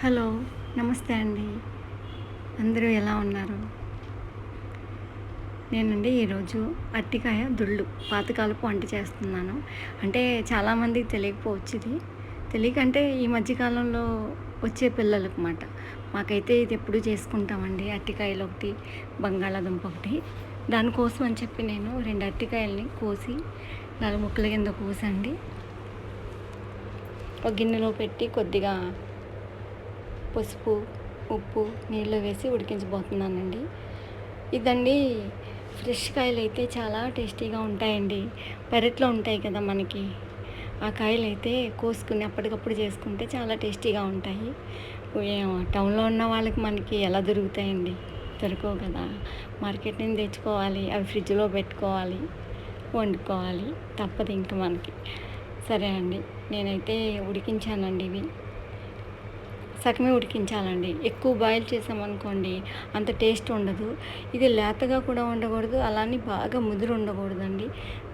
Hello నమస్తే అండి. అందరూ ఎలా ఉన్నారు? నేనండి ఈరోజు అట్టికాయ దుళ్ళు పాతకాలపు వంట చేస్తున్నాను. అంటే చాలామందికి తెలియకపోవచ్చు ఇది. తెలియకంటే ఈ మధ్యకాలంలో వచ్చే పిల్లలకు మాట. మాకైతే ఇది ఎప్పుడు చేసుకుంటామండి అట్టికాయలు ఒకటి బంగాళాదుంప ఒకటి. దానికోసం అని చెప్పి నేను రెండు అట్టికాయలని కోసి నాలుగు ముక్కల కింద కోసండి. ఒక గిన్నెలో పెట్టి కొద్దిగా పసుపు ఉప్పు నీళ్ళు వేసి ఉడికించబోతున్నానండి. ఇదండి ఫ్రెష్ కాయలు అయితే చాలా టేస్టీగా ఉంటాయండి. పెరట్లో ఉంటాయి కదా మనకి. ఆ కాయలు అయితే కోసుకుని అప్పటికప్పుడు చేసుకుంటే చాలా టేస్టీగా ఉంటాయి. టౌన్లో ఉన్న వాళ్ళకి మనకి ఎలా దొరుకుతాయండి? దొరకవు కదా. మార్కెట్ నుంచి తెచ్చుకోవాలి అవి ఫ్రిడ్జ్లో పెట్టుకోవాలి వండుకోవాలి తప్పదు ఇంకా మనకి. సరే అండి నేనైతే ఉడికించానండి ఇవి. సగమే ఉడికించాలండి. ఎక్కువ బాయిల్ చేసామనుకోండి అంత టేస్ట్ ఉండదు. ఇది లేతగా కూడా ఉండకూడదు అలానే బాగా ముదురు ఉండకూడదండి.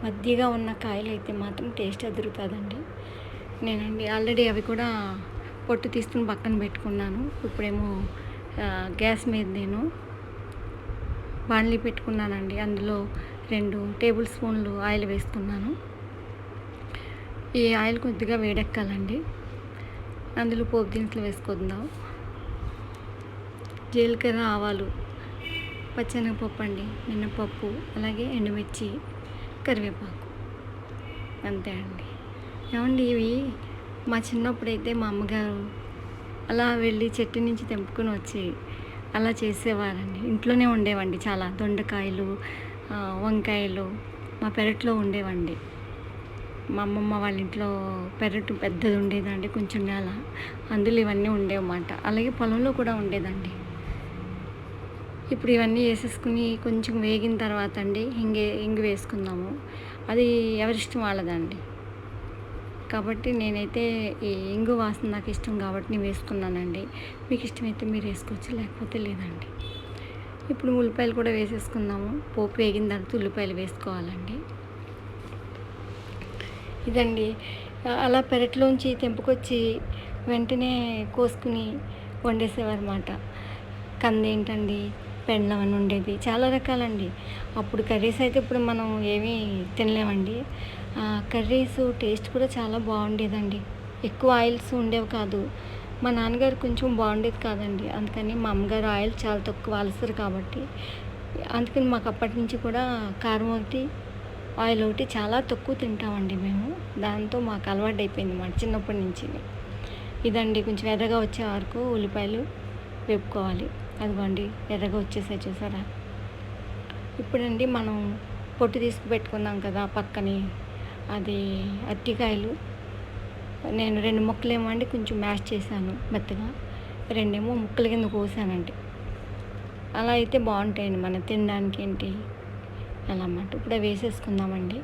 మధ్యగా ఉన్న కాయలు అయితే మాత్రం టేస్ట్ అదురుతుందండి. నేనండి ఆల్రెడీ అవి కూడా పొట్టు తీసుకుని పక్కన పెట్టుకున్నాను. ఇప్పుడేమో గ్యాస్ మీద నేను బాణలి పెట్టుకున్నానండి. అందులో రెండు టేబుల్ స్పూన్లు ఆయిల్ వేసుకున్నాను. ఈ ఆయిల్ కొద్దిగా వేడెక్కాలండి. అందులో పోపు దినుసులు వేసుకుందాం. జీలకర్ర ఆవాలు పచ్చెనగపప్పు అండి మినపప్పు అలాగే ఎండుమిర్చి కరివేపాకు. అంతే అండి. ఏమండి ఇవి? మా చిన్నప్పుడైతే మా అమ్మగారు అలా వెళ్ళి చెట్టు నుంచి తెంపుకొని వచ్చి అలా చేసేవారండి. ఇంట్లోనే ఉండేవండి చాలా. దొండకాయలు వంకాయలు మా పెరట్లో ఉండేవండి. మా అమ్మమ్మ వాళ్ళ ఇంట్లో పెరటు పెద్దది ఉండేదండి కొంచెం నేల. అందులో ఇవన్నీ ఉండేవన్నమాట. అలాగే పొలంలో కూడా ఉండేదండి. ఇప్పుడు ఇవన్నీ వేసేసుకుని కొంచెం వేగిన తర్వాత అండి ఇంగే ఇంగు వేసుకుందాము. అది ఎవరిష్టం వాళ్ళదండి. కాబట్టి నేనైతే ఈ ఇంగు వాసన నాకు ఇష్టం కాబట్టి నేను వేసుకున్నానండి. మీకు ఇష్టమైతే మీరు వేసుకోవచ్చు లేకపోతే లేదండి. ఇప్పుడు ఉల్లిపాయలు కూడా వేసేసుకుందాము. పోపు వేగిన తర్వాత ఉల్లిపాయలు వేసుకోవాలండి. ఇదండి. అలా పెరట్లోంచి తెంపుకొచ్చి వెంటనే కోసుకుని వండేసేవారన్నమాట. కంది ఏంటండి పెండ్లం అని ఉండేది. చాలా రకాలండి. అప్పుడు కర్రీస్ అయితే ఇప్పుడు మనం ఏమీ తినలేమండి. కర్రీస్ టేస్ట్ కూడా చాలా బాగుండేదండి. ఎక్కువ ఆయిల్స్ ఉండేవి కాదు. మా నాన్నగారు కొంచెం బాగుండేది కాదండి. అందుకని మా అమ్మగారు ఆయిల్ చాలా తక్కువ అలసరు కాబట్టి అందుకని మాకు అప్పటి నుంచి కూడా కారం ఒకటి ఆయిల్ ఒకటి చాలా తక్కువ తింటామండి మేము. దాంతో మాకు అలవాటు అయిపోయింది మాట చిన్నప్పటి నుంచి. ఇదండి కొంచెం ఎర్రగా వచ్చే వరకు ఉల్లిపాయలు వేపుకోవాలి. అదిగోండి ఎర్రగా వచ్చేసాయి చూసారా? ఇప్పుడండి మనం పొట్టు తీసుకు పెట్టుకున్నాం కదా పక్కని అది అరటికాయలు. నేను రెండు ముక్కలేమో అండి కొంచెం మ్యాష్ చేశాను మెత్తగా. రెండేమో ముక్కల కింద కోసానండి. అలా అయితే బాగుంటాయండి మనం తినడానికి ఏంటి? అలా అన్నమాట ఇప్పుడు వేసేసుకుందామండి.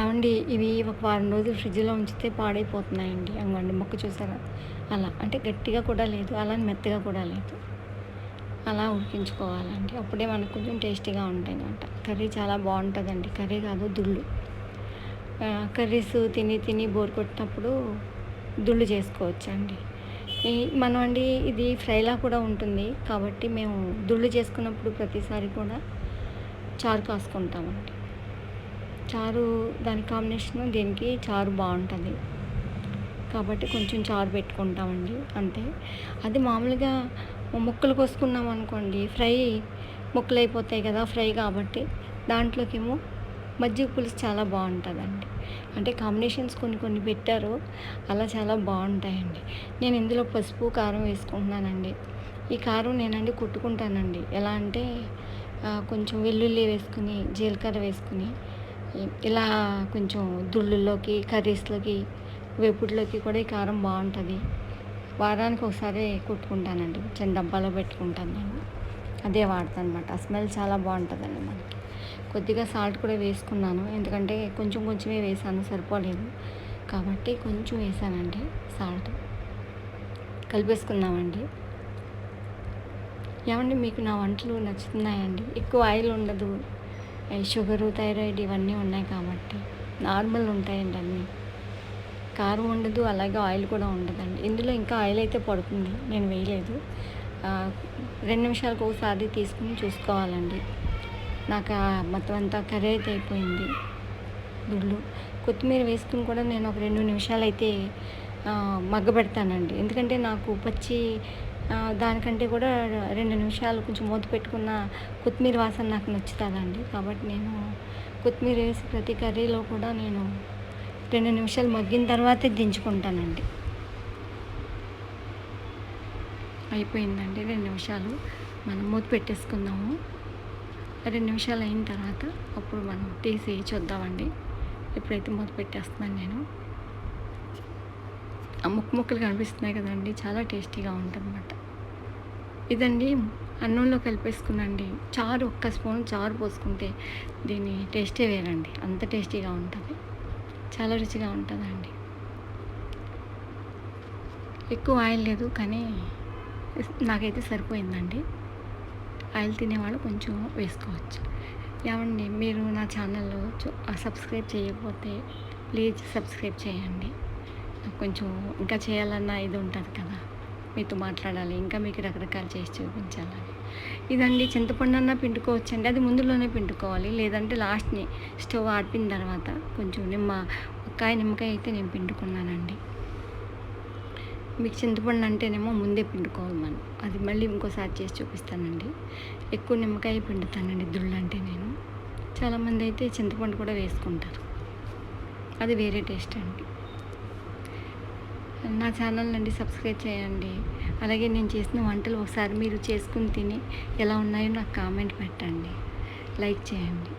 ఏమండి ఇవి ఒక వారం రోజులు ఫ్రిడ్జ్లో ఉంచితే పాడైపోతున్నాయండి. అంగండి మొక్క చూసారా? అలా అంటే గట్టిగా కూడా లేదు అలా మెత్తగా కూడా లేదు. అలా ఉడికించుకోవాలండి. అప్పుడే మనకు కొంచెం టేస్టీగా ఉంటాయి కర్రీ చాలా బాగుంటుందండి. కర్రీ కాదు దుళ్ళు. కర్రీస్ తిని తిని బోర్ కొట్టినప్పుడు దుళ్ళు చేసుకోవచ్చండి. మనం అండి ఇది ఫ్రైలా కూడా ఉంటుంది. కాబట్టి మేము దుళ్ళు చేసుకున్నప్పుడు ప్రతిసారి కూడా చారు కాసుకుంటామండి. చారు దాని కాంబినేషన్ దీనికి చారు బాగుంటుంది. కాబట్టి కొంచెం చారు పెట్టుకుంటామండి అంతే. అది మామూలుగా ముక్కలు కోసుకున్నాం అనుకోండి ఫ్రై ముక్కలు అయిపోతాయి కదా ఫ్రై కాబట్టి దాంట్లోకేమో మజ్జిగ పులుసు చాలా బాగుంటుందండి. అంటే కాంబినేషన్స్ కొన్ని కొన్ని పెట్టారు. అలా చాలా బాగుంటాయండి. నేను ఇందులో పసుపు కారం వేసుకుంటున్నానండి. ఈ కారం నేనండి కుట్టుకుంటానండి. ఎలా అంటే కొంచెం వెల్లుల్లి వేసుకుని జీలకర్ర వేసుకుని ఇలా కొంచెం దుళ్ళుల్లోకి కర్రీస్లోకి వేపుడులోకి కూడా ఈ కారం బాగుంటుంది. వారానికి ఒకసారి కుట్టుకుంటానండి. చిన్న డబ్బాలో పెట్టుకుంటాను నేను. అదే వాడతాను అనమాట ఆ స్మెల్ చాలా బాగుంటుందండి మనకి. కొద్దిగా సాల్ట్ కూడా వేసుకున్నాను. ఎందుకంటే కొంచెం కొంచెమే వేసాను సరిపోలేదు. కాబట్టి కొంచెం వేసానండి సాల్ట్. కలిపేసుకుందామండి. ఏమండి మీకు నా వంటలు నచ్చుతున్నాయండి? ఎక్కువ ఆయిల్ ఉండదు. షుగరు థైరాయిడ్ ఇవన్నీ ఉన్నాయి కాబట్టి నార్మల్ ఉంటాయండి అన్నీ. కారం ఉండదు అలాగే ఆయిల్ కూడా ఉండదండి. ఇందులో ఇంకా ఆయిల్ అయితే పడుతుంది నేను వేయలేదు. రెండు నిమిషాలకు ఒకసారి తీసుకుని చూసుకోవాలండి. నాకు మొత్తం అంతా కర్రీ అయితే అయిపోయింది. గుడ్లు. కొత్తిమీర వేసుకుని కూడా నేను ఒక రెండు నిమిషాలు అయితే మగ్గబెడతానండి. ఎందుకంటే నాకు పచ్చి దానికంటే కూడా రెండు నిమిషాలు కొంచెం మూత పెట్టుకున్న కొత్తిమీర వాసన నాకు నచ్చుతుందండి. కాబట్టి నేను కొత్తిమీర వేసి ప్రతి కర్రీలో కూడా నేను రెండు నిమిషాలు మగ్గిన తర్వాతే దించుకుంటానండి. అయిపోయిందండి రెండు నిమిషాలు. మనం మూత పెట్టేసుకుందాము. రెండు నిమిషాలు అయిన తర్వాత అప్పుడు మనం తీసి చూద్దామండి. ఇప్పుడైతే మూత పెట్టేస్తున్నాను నేను. ఆ ముక్కు ముక్కలు కనిపిస్తున్నాయి కదండి చాలా టేస్టీగా ఉంటుందన్నమాట ఇదండి అన్నంలో కలిపేసుకునండి చారు ఒక్క స్పూన్ చారు పోసుకుంటే దీని టేస్టే వేరండి. అంత టేస్టీగా ఉంటుంది. చాలా రుచిగా ఉంటుందండి. ఎక్కువ ఆయిల్ లేదు కానీ నాకైతే సరిపోయిందండి. ఆయిల్ తినేవాళ్ళు కొంచెం వేసుకోవచ్చు. ఏమండి మీరు నా ఛానల్లో చూ- సబ్స్క్రైబ్ చేయకపోతే ప్లీజ్ సబ్స్క్రైబ్ చేయండి. నాకు కొంచెం ఇంకా చేయాలన్న ఇది ఉంటుంది కదా మీతో మాట్లాడాలి ఇంకా మీకు రకరకాలు చేసి చూపించాలని. ఇదండి చింతపండు అన్న పిండుకోవచ్చండి అది ముందులోనే పిండుకోవాలి లేదంటే లాస్ట్ని స్టవ్ ఆడిపిన తర్వాత కొంచెం నిమ్మ ఒక్కాయ నిమ్మకాయ అయితే నేను పిండుకున్నానండి. మీకు చింతపండు అంటేనేమో ముందే పిండుకోవాలి మనం. అది మళ్ళీ ఇంకోసారి చేసి చూపిస్తానండి. ఎక్కువ నిమ్మకాయ పిండుతానండి దుళ్ళు అంటే నేను. చాలామంది అయితే చింతపండు కూడా వేసుకుంటారు. అది వేరే టేస్ట్ అండి. నా ఛానల్ నుండి సబ్స్క్రైబ్ చేయండి. అలాగే నేను చేసిన వంటలు ఒకసారి మీరు చేసుకుని తిని ఎలా ఉన్నాయో నాకు కామెంట్ పెట్టండి. లైక్ చేయండి.